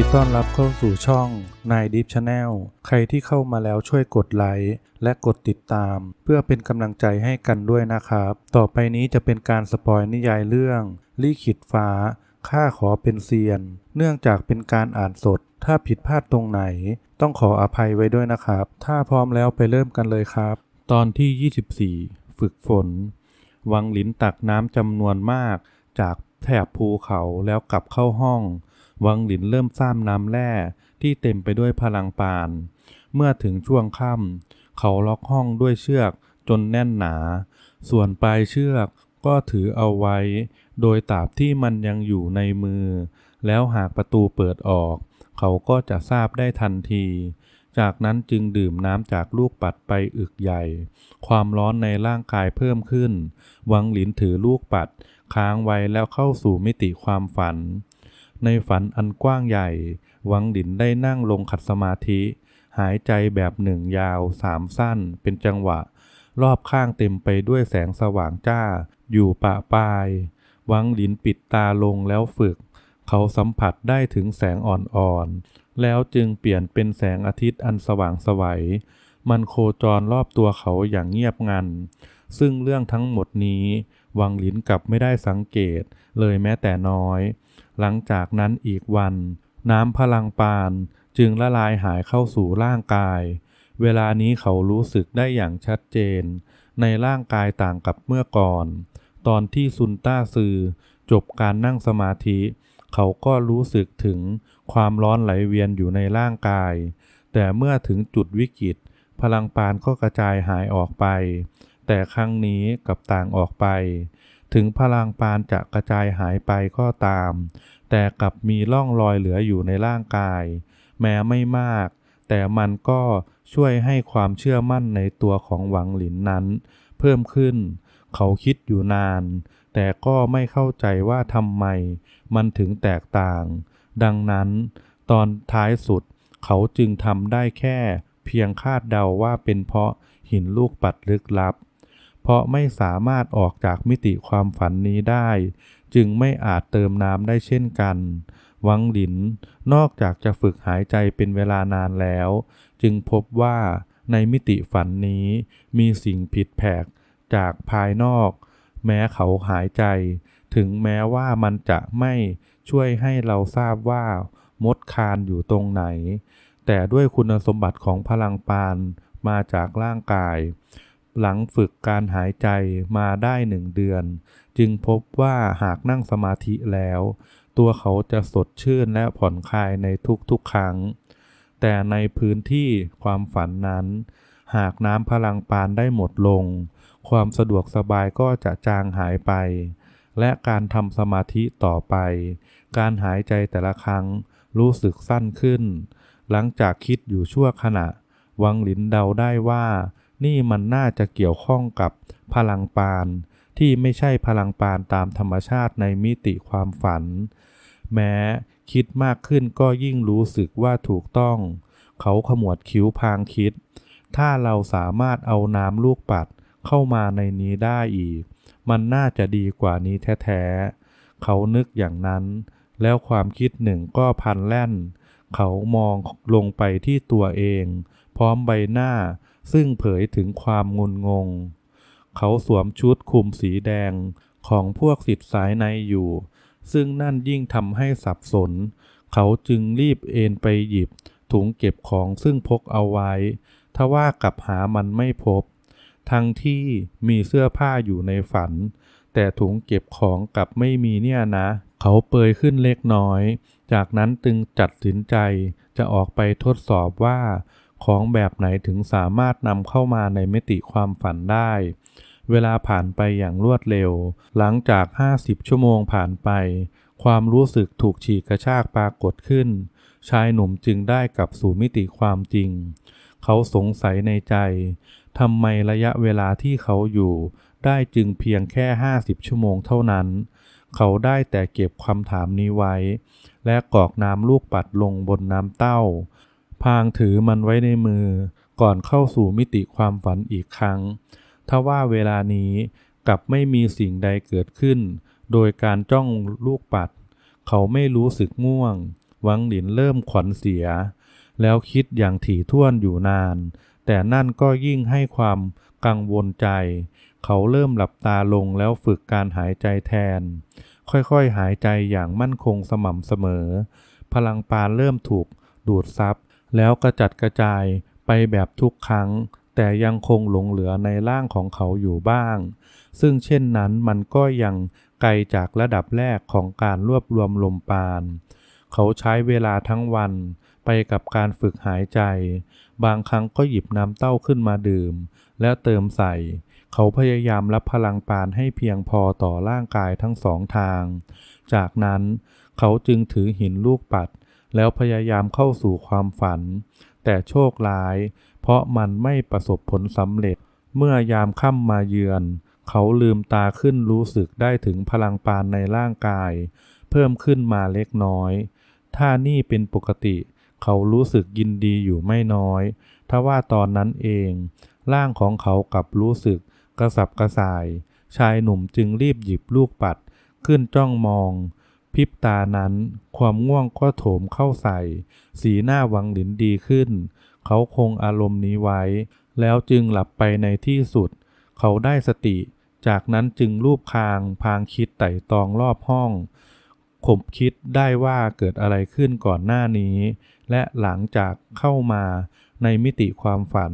ดีต้อนรับเข้าสู่ช่องนายดิฟชาแนลใครที่เข้ามาแล้วช่วยกดไลค์และกดติดตาม เพื่อเป็นกำลังใจให้กันด้วยนะครับ ต่อไปนี้จะเป็นการสปอยนิยายเรื่องลี่ขิตฟ้าข้าขอเป็นเซียน เนื่องจากเป็นการอ่านสด ถ้าผิดพลาดตรงไหน ต้องขออภัยไว้ด้วยนะครับ ถ้าพร้อมแล้วไปเริ่มกันเลยครับ ตอนที่ 24 ฝึกฝน วังหลินตักน้ำจำนวนมาก จากแถบภูเขาแล้วกลับเข้าห้อง วังหลินเริ่มซ้ำน้ำแร่ที่เต็มไปด้วยพลังปาน เมื่อถึงช่วงค่ำเขาล็อกห้องด้วยเชือกจนแน่นหนา ส่วนปลายเชือกก็ถือเอาไว้ โดยตราบที่มันยังอยู่ในมือ แล้วหากประตูเปิดออก เขาก็จะทราบได้ทันที จากนั้นจึงดื่มน้ำจากลูกปัดไปอึกใหญ่ ความร้อนในร่างกายเพิ่มขึ้น วังหลินถือลูกปัด ค้างไว้แล้วเข้าสู่มิติความฝัน ในฝันอันกว้างใหญ่ วังหลินได้นั่งลงขัดสมาธิ หายใจแบบหนึ่งยาวสามสั้นเป็นจังหวะ รอบข้างเต็มไปด้วยแสงสว่างจ้า อยู่ปะปาย วังหลินปิดตาลงแล้วฝึก เขาสัมผัสได้ถึงแสงอ่อนๆ แล้วจึงเปลี่ยนเป็นแสงอาทิตย์อันสว่างสวัย มันโคจรรอบตัวเขาอย่างเงียบงัน ซึ่งเรื่องทั้งหมดนี้ วังหลินกลับไม่ได้สังเกตเลยแม้แต่น้อย หลังจากนั้นอีกวัน น้ำพลังปานจึงละลายหายเข้าสู่ร่างกาย เวลานี้เขารู้สึกได้อย่างชัดเจน ในร่างกายต่างกับเมื่อก่อน ตอนที่ซุนต้าซือจบการนั่งสมาธิ เขาก็รู้สึกถึงความร้อนไหลเวียนอยู่ในร่างกาย แต่เมื่อถึงจุดวิกฤต พลังปานก็กระจายหายออกไป แต่ครั้งนี้กับต่างออกไป ถึงพลังปานจะกระจายหายไปก็ตาม แต่กลับมีร่องรอยเหลืออยู่ในร่างกาย แม้ไม่มาก แต่มันก็ช่วยให้ความเชื่อมั่นในตัวของหวังหลินนั้น เพิ่มขึ้น เขาคิดอยู่นาน แต่ก็ไม่เข้าใจว่าทำไม มันถึงแตกต่าง ดังนั้น ตอนท้ายสุด เขาจึงทำได้แค่ เพียงคาดเดาว่าเป็นเพราะหินลูกปัดลึกลับ เพราะไม่สามารถออกจากมิติความฝันนี้ได้ จึงไม่อาจเติมน้ำได้เช่นกัน วังหลิน นอกจากจะฝึกหายใจเป็นเวลานานแล้ว จึงพบว่าในมิติฝันนี้มีสิ่งผิดแผกจากภายนอก แม้เขาหายใจ ถึงแม้ว่ามันจะไม่ช่วยให้เราทราบว่ามดคานอยู่ตรงไหน แต่ด้วยคุณสมบัติของพลังปานมาจากร่างกาย หลังฝึกการหายใจมาได้หนึ่งเดือน จึงพบว่าหากนั่งสมาธิแล้ว ตัวเขาจะสดชื่นและผ่อนคลายในทุกๆครั้ง แต่ในพื้นที่ความฝันนั้น หากน้ำพลังปานได้หมดลง ความสะดวกสบายก็จะจางหายไป และการทำสมาธิต่อไป การหายใจแต่ละครั้งรู้สึกสั้นขึ้น หลังจากคิดอยู่ชั่วขณะ วังหลินเดาได้ว่า นี่มันน่าจะเกี่ยวข้องกับพลังปาน ที่ไม่ใช่พลังปานตามธรรมชาติในมิติความฝัน แม้คิดมากขึ้นก็ยิ่งรู้สึกว่าถูกต้อง เขาขมวดคิ้วพางคิด ถ้าเราสามารถเอาน้ำลูกปัดเข้ามาในนี้ได้อีก มันน่าจะดีกว่านี้แท้ๆ เขานึกอย่างนั้น แล้วความคิดหนึ่งก็พันแล่น เขามองลงไปที่ตัวเอง พร้อมใบหน้า ซึ่งเผยถึงความงุนงง เขาสวมชุดคลุมสีแดงของพวกสิทธิสายในอยู่ ซึ่งนั่นยิ่งทำให้สับสน เขาจึงรีบเอนไปหยิบถุงเก็บของซึ่งพกเอาไว้ ทว่ากลับหามันไม่พบ ทั้งที่มีเสื้อผ้าอยู่ในฝัน แต่ถุงเก็บของกลับไม่มีเนี่ยนะ เขาเปยขึ้นเล็กน้อย จากนั้นจึงจัดสินใจจะออกไปทดสอบว่า ของแบบไหนถึงสามารถนำเข้ามาในมิติความฝันได้ เวลาผ่านไปอย่างรวดเร็ว หลังจาก 50 ชั่วโมงผ่านไป ความรู้สึกถูกฉีกกระชากปรากฏขึ้น ชายหนุ่มจึงได้กลับสู่มิติความจริง เขาสงสัยในใจทำไมระยะเวลาที่เขาอยู่ ได้จึงเพียงแค่ 50 ชั่วโมงเท่านั้น เขาได้แต่เก็บคำถามนี้ไว้ และกอกน้ำลูกปัดลงบนน้ำเต้า พางถือมันไว้ในมือ ก่อนเข้าสู่มิติความฝันอีกครั้ง ทว่าเวลานี้กลับไม่มีสิ่งใดเกิดขึ้น โดยการจ้องลูกปัด เขาไม่รู้สึกง่วง วังหลินเริ่มขวัญเสีย แล้วคิดอย่างถี่ถ้วนอยู่นาน แต่นั่นก็ยิ่งให้ความกังวลใจ เขาเริ่มหลับตาลงแล้วฝึกการหายใจแทน ค่อยๆหายใจอย่างมั่นคงสม่ำเสมอ พลังปานเริ่มถูกดูดซับ แล้วกระจัดกระจายไปแบบทุกครั้ง แต่ยังคงหลงเหลือในร่างของเขาอยู่บ้าง ซึ่งเช่นนั้นมันก็ยังไกลจากระดับแรกของการรวบรวมลมปาน เขาใช้เวลาทั้งวันไปกับการฝึกหายใจ บางครั้งก็หยิบน้ำเต้าขึ้นมาดื่ม และเติมใส่ เขาพยายามรับพลังปานให้เพียงพอต่อร่างกายทั้งสองทาง จากนั้นเขาจึงถือหินลูกปัด แล้วพยายามเข้าสู่ความฝัน แต่โชคร้าย เพราะมันไม่ประสบผลสำเร็จ เมื่อยามค่ำมาเยือน เขาลืมตาขึ้นรู้สึกได้ถึงพลังปานในร่างกาย เพิ่มขึ้นมาเล็กน้อย ถ้านี่เป็นปกติ เขารู้สึกยินดีอยู่ไม่น้อยทว่าตอนนั้นเอง ร่างของเขากลับรู้สึกกระสับกระส่าย ชายหนุ่มจึงรีบหยิบลูกปัด ขึ้นจ้องมอง พริบตานั้น ความง่วงก็โถมเข้าใส่ สีหน้าหวังหลินดีขึ้น เขาคงอารมณ์นี้ไว้ แล้วจึงหลับไปในที่สุด เขาได้สติ จากนั้นจึงรูปคาง พางคิดไต่ตองรอบห้องขบคิดได้ว่าเกิดอะไรขึ้นก่อนหน้านี้ และหลังจากเข้ามาในมิติความฝัน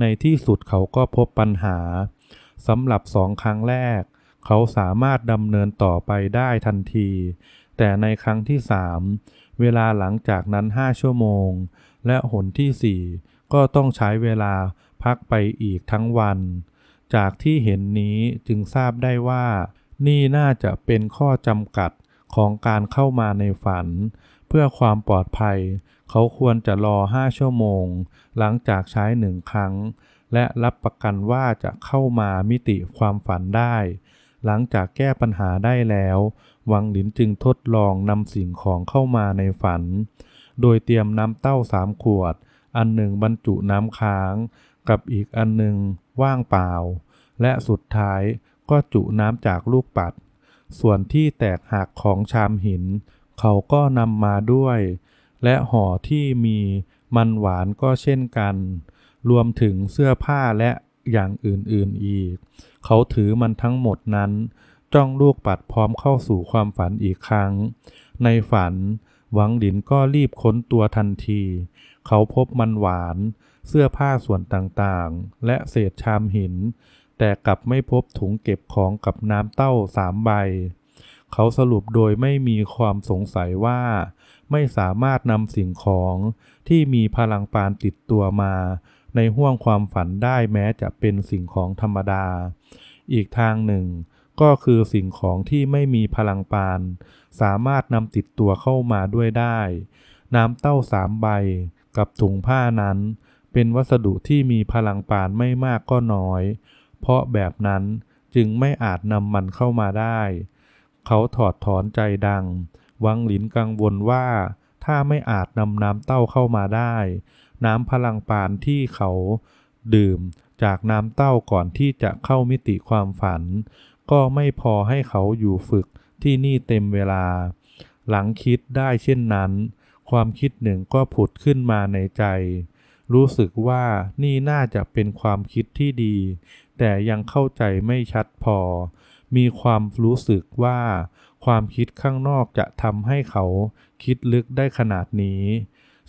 ในที่สุดเขาก็พบปัญหาสำหรับสองครั้งแรก เขาสามารถดำเนินต่อไปได้ทันที แต่ในครั้งที่สามเวลาหลังจากนั้นห้าชั่วโมง และหนที่สี่ก็ต้องใช้เวลาพักไปอีกทั้งวัน จากที่เห็นนี้จึงทราบได้ว่า นี่น่าจะเป็นข้อจำกัดของการเข้ามาในฝัน เพื่อความปลอดภัย เขาควรจะรอห้าชั่วโมง หลังจากใช้หนึ่งครั้ง และรับประกันว่าจะเข้ามามิติความฝันได้ หลังจากแก้ปัญหาได้แล้ว วังหลินจึงทดลองนำสิ่งของเข้ามาในฝัน โดยเตรียมน้ำเต้าสามขวด อันหนึ่งบรรจุน้ำค้าง กับอีกอันหนึ่งว่างเปล่า และสุดท้ายก็จุน้ำจากลูกปัด ส่วนที่แตกหักของชามหิน เขาก็นำมาด้วย และห่อที่มีมันหวานก็เช่นกัน รวมถึงเสื้อผ้าและ อย่างอื่นๆอีก เขาถือมันทั้งหมดนั้น จ้องลูกปัดพร้อมเข้าสู่ความฝันอีกครั้ง ในฝัน หวังหลินก็รีบค้นตัวทันที เขาพบมันหวาน เสื้อผ้าส่วนต่างๆ และเศษชามหิน แต่กลับไม่พบถุงเก็บของกับน้ำเต้าสามใบ เขาสรุปโดยไม่มีความสงสัยว่า ไม่สามารถนำสิ่งของที่มีพลังปานติดตัวมา ในห้วงความฝันได้แม้จะเป็นสิ่งของธรรมดา อีกทางหนึ่ง ก็คือสิ่งของที่ไม่มีพลังปาน สามารถนำติดตัวเข้ามาด้วยได้ น้ำเต้าสามใบ กับถุงผ้านั้น เป็นวัสดุที่มีพลังปานไม่มากก็น้อย เพราะแบบนั้นจึงไม่อาจนำมันเข้ามาได้ เขาถอดถอนใจดัง วังหลินกังวลว่า ถ้าไม่อาจนำน้ำเต้าเข้ามาได้ น้ำพลังปานที่เขาดื่มจากน้ำเต้าก่อนที่จะเข้ามิติความฝัน ก็ไม่พอให้เขาอยู่ฝึกที่นี่เต็มเวลา หลังคิดได้เช่นนั้น ความคิดหนึ่งก็ผุดขึ้นมาในใจ รู้สึกว่านี่น่าจะเป็นความคิดที่ดี แต่ยังเข้าใจไม่ชัดพอ มีความรู้สึกว่า ความคิดข้างนอกจะทำให้เขาคิดลึกได้ขนาดนี้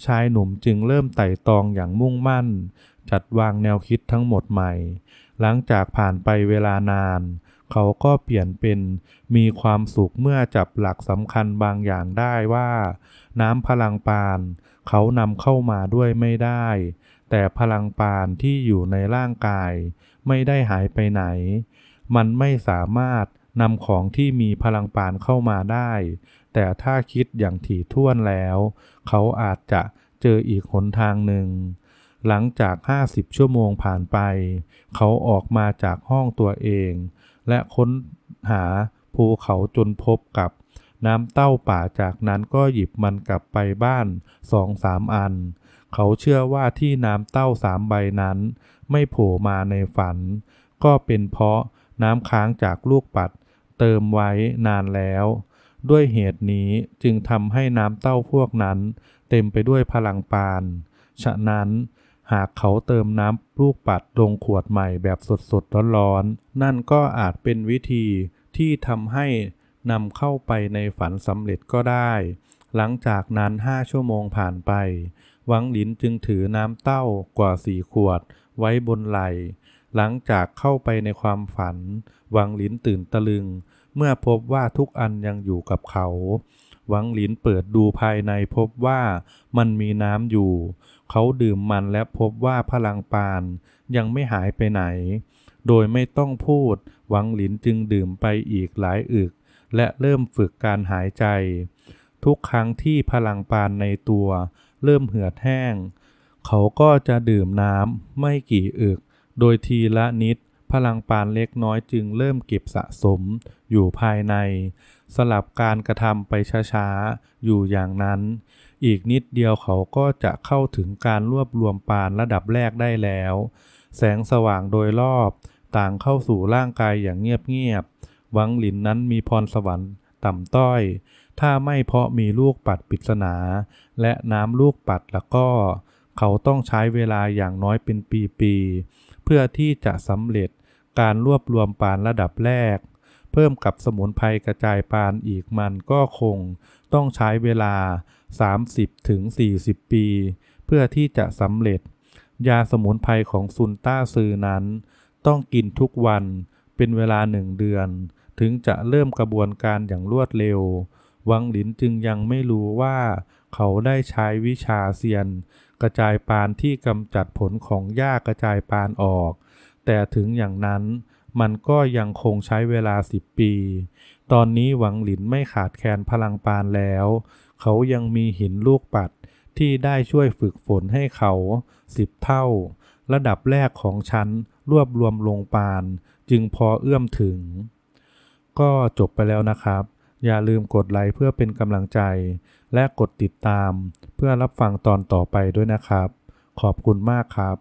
ชายหนุ่มจึงเริ่มไต่ตองอย่างมุ่งมั่น จัดวางแนวคิดทั้งหมดใหม่ หลังจากผ่านไปเวลานาน เขาก็เปลี่ยนเป็นมีความสุขเมื่อจับหลักสำคัญบางอย่างได้ว่า น้ำพลังปาน เขานำเข้ามาด้วยไม่ได้ แต่พลังปานที่อยู่ในร่างกาย ไม่ได้หายไปไหน มันไม่สามารถ นำของที่มีพลังปานเข้ามาได้ แต่ถ้าคิดอย่างถี่ถ้วนแล้ว เขาอาจจะเจออีกหนทางหนึ่ง หลังจาก 50 ชั่วโมงผ่านไป เขาออกมาจากห้องตัวเอง และค้นหาภูเขาจนพบกับน้ำเต้าป่าจากนั้นก็หยิบมันกลับไปบ้านสองสามอัน เขาเชื่อว่าที่น้ำเต้าสามใบนั้น ไม่โผล่มาในฝัน ก็เป็นเพราะน้ำค้างจากลูกปัด เติมไว้นานแล้ว ด้วยเหตุนี้จึงทำให้น้ำเต้าพวกนั้น เต็มไปด้วยพลังปาน ฉะนั้นหากเขาเติมน้ำลูกปัดลงขวดใหม่แบบสดๆร้อนๆ นั่นก็อาจเป็นวิธีที่ทำให้นำเข้าไปในฝันสำเร็จก็ได้ หลังจากนั้นห้าชั่วโมงผ่านไปวังหลินจึงถือน้ำเต้ากว่าสี่ขวดไว้บนไหล หลังจากเข้าไปในความฝัน วังหลินตื่นตะลึง เมื่อพบว่าทุกอันยังอยู่กับเขา วังหลินเปิดดูภายในพบว่ามันมีน้ำอยู่ เขาดื่มมันและพบว่าพลังปานยังไม่หายไปไหน โดยไม่ต้องพูด วังหลินจึงดื่มไปอีกหลายอึก และเริ่มฝึกการหายใจ ทุกครั้งที่พลังปานในตัว เริ่มเหือดแห้ง เขาก็จะดื่มน้ำไม่กี่อึก โดยทีละนิด พลังปานเล็กน้อยจึงเริ่มเก็บสะสมอยู่ภายใน สลับการกระทำไปช้าๆ อยู่อย่างนั้น อีกนิดเดียวเขาก็จะเข้าถึงการรวบรวมปานระดับแรกได้แล้ว แสงสว่างโดยรอบต่างเข้าสู่ร่างกายอย่างเงียบๆวังหลินนั้นมีพรสวรรค์ต่ำต้อย ถ้าไม่เพราะมีลูกปัดปริศนา และน้ำลูกปัดแล้วก็ เขาต้องใช้เวลาอย่างน้อยเป็นปีๆ เพื่อที่จะสำเร็จการรวบรวมปานระดับแรก เพิ่มกับสมุนไพรกระจายปานอีกมันก็คงต้องใช้เวลา 30ถึง40ปี เพื่อที่จะสำเร็จ ยาสมุนไพรของซุนต้าซือนั้น ต้องกินทุกวันเป็นเวลาหนึ่งเดือน ถึงจะเริ่มกระบวนการอย่างรวดเร็ว วังหลินจึงยังไม่รู้ว่า เขาได้ใช้วิชาเซียน กระจายปานที่กำจัดผลของหญ้ากระจายปานออก แต่ถึงอย่างนั้นมันก็ยังคงใช้เวลาสิบปี ตอนนี้หวังหลินไม่ขาดแคลนพลังปานแล้ว เขายังมีหินลูกปัดที่ได้ช่วยฝึกฝนให้เขาสิบเท่า ระดับแรกของฉันรวบรวมลงปาน จึงพอเอื้อมถึง ก็จบไปแล้วนะครับ อย่าลืมกดไลค์เพื่อเป็นกำลังใจ และกดติดตาม เพื่อรับฟังตอนต่อไปด้วยนะครับ ขอบคุณมากครับ